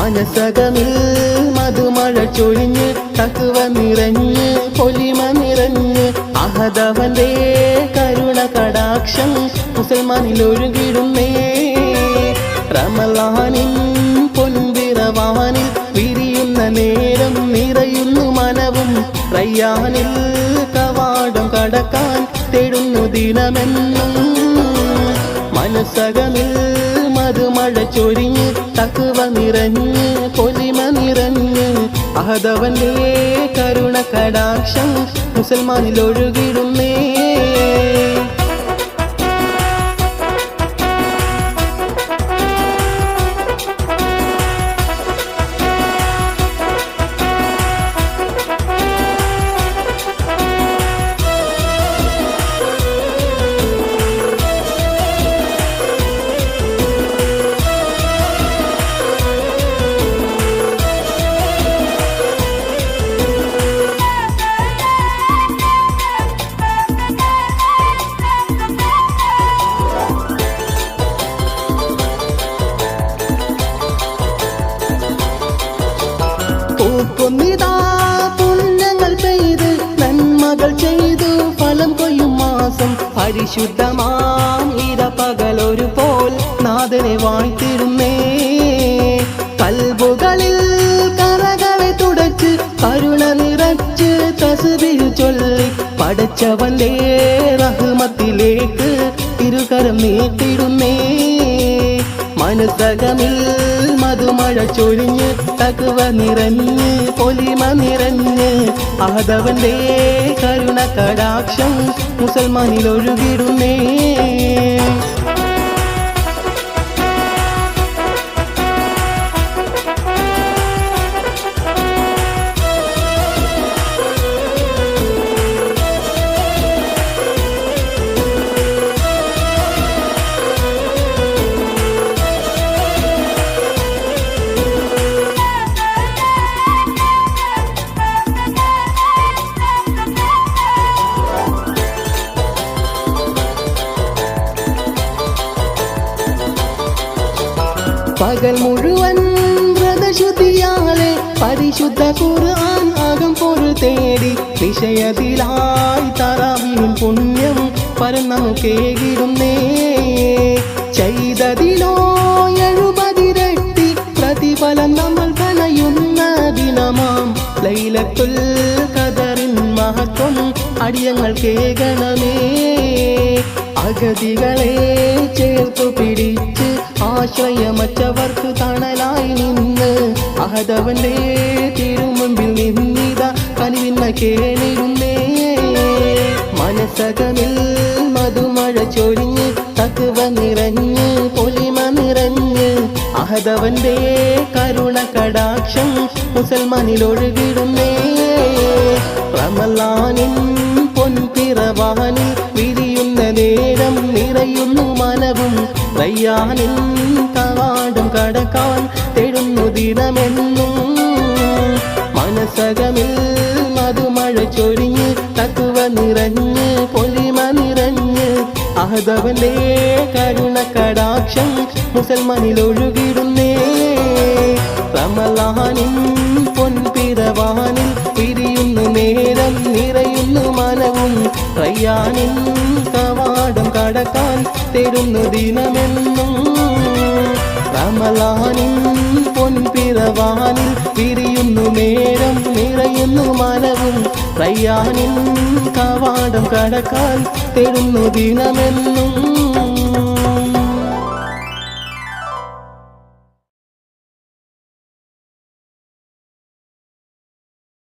മനസ്സകമിൽ മധുമഴ ചൊരിഞ്ഞ് തക്കുവ നിറഞ്ഞ് പൊലിമ നിറഞ്ഞ് അഹദവന്റെ കരുണ കടാക്ഷം മുസൽമാനിൽ ഒഴുകിടുന്നേ റമലാനിൻ പൊൻപിറവാനിൽ വിരിയുന്ന നേരം നിറയുന്നു മനവും. റയ്യാനിൽ കവാടം കടക്കാൻ തേടുന്നു ദിനമെന്നും മനസ്സകമിൽ മധുമഴ ചൊരിഞ്ഞ് തക്കുവ നിറഞ്ഞ് പൊലിമ നിറഞ്ഞ്. അഹദവന്റെ കരുണ കടാക്ഷം മുസൽമാനിൽ ഒഴുകിടുന്നേ. പരിശുദ്ധമാം ഇരപകലൊരു പോൽ നാഥനെ വാഴ്ത്തിരുന്നേ കൽബുകളിൽ കറകളെ തുടച്ച് കരുണ നിറച്ച് കസുതിൽ ചൊല്ലി പടച്ചവന്റെ റഹ്മത്തിലേക്ക് തിരുകരം നീട്ടിടുന്നേ. മനസ്സകമിൽ മധുമഴ ചൊരിഞ്ഞ് തകവ നിറഞ്ഞ് പൊലിമ നിറഞ്ഞ് ആദവന്റെ കരുണ കടാക്ഷം മുസൽമാനിൽ ഒഴുകിടുന്നേ. പകൽ മുഴുവൻ വ്രതശുദ്ധിയാലെ പരിശുദ്ധ ഖുർആൻ അകം പൊരു തേടി വിഷയത്തിലായി തറാവിയും പുണ്യം പരം നമുക്കേകിടുന്നേ ചെയ്തതിലോ എഴുപതിരട്ടി പ്രതിഫലം നമ്മൾ കലയുന്ന ദിനമാം. ലൈലത്തുൽ കദറിൻ മഹത്വം അടിയങ്ങൾ കേകണമേ. അഗതികളെ ചേർത്തു പിടിച്ച് ആശ്രയമറ്റവർക്ക് തണലായി നിന്ന് അഹദവന്റെ തിരുമുമ്പിൽ നിന്നിത കനിവിന്ന കേണിരുന്നേ. മനസ്സകമിൽ മധുമഴ ചൊരിഞ്ഞ് തക്കുവ നിറഞ്ഞ് പൊലിമ നിറഞ്ഞ് അഹദവന്റെ കരുണ കടാക്ഷം മുസൽമാനിൽ ഒഴുകിടുന്നേ. റമലാനിൻ പൊൻപിറവാനിൽ നിറയുന്നു മനവും. റയ്യാനിൻ കവാടം കടക്കാൻ തേടുന്നു ദിനമെന്നും. മനസ്സകമിൽ മധുമഴ ചൊരിഞ്ഞ് തക്കുവ നിറഞ്ഞ് പൊലിമ നിറഞ്ഞ്. അഹദവന്റെ കരുണ കടാക്ഷം റയ്യാനിൻ കവാടം കടക്കാൻ തരുന്നു ദിനമെന്നും റമലാനിൻ പൊൻപിറവാനിൽ പിരിയുന്നു നേരം നിറയുന്നു മനവും. റയ്യാനിൻ കവാടം കടക്കാൻ തരുന്നു ദിനമെന്നും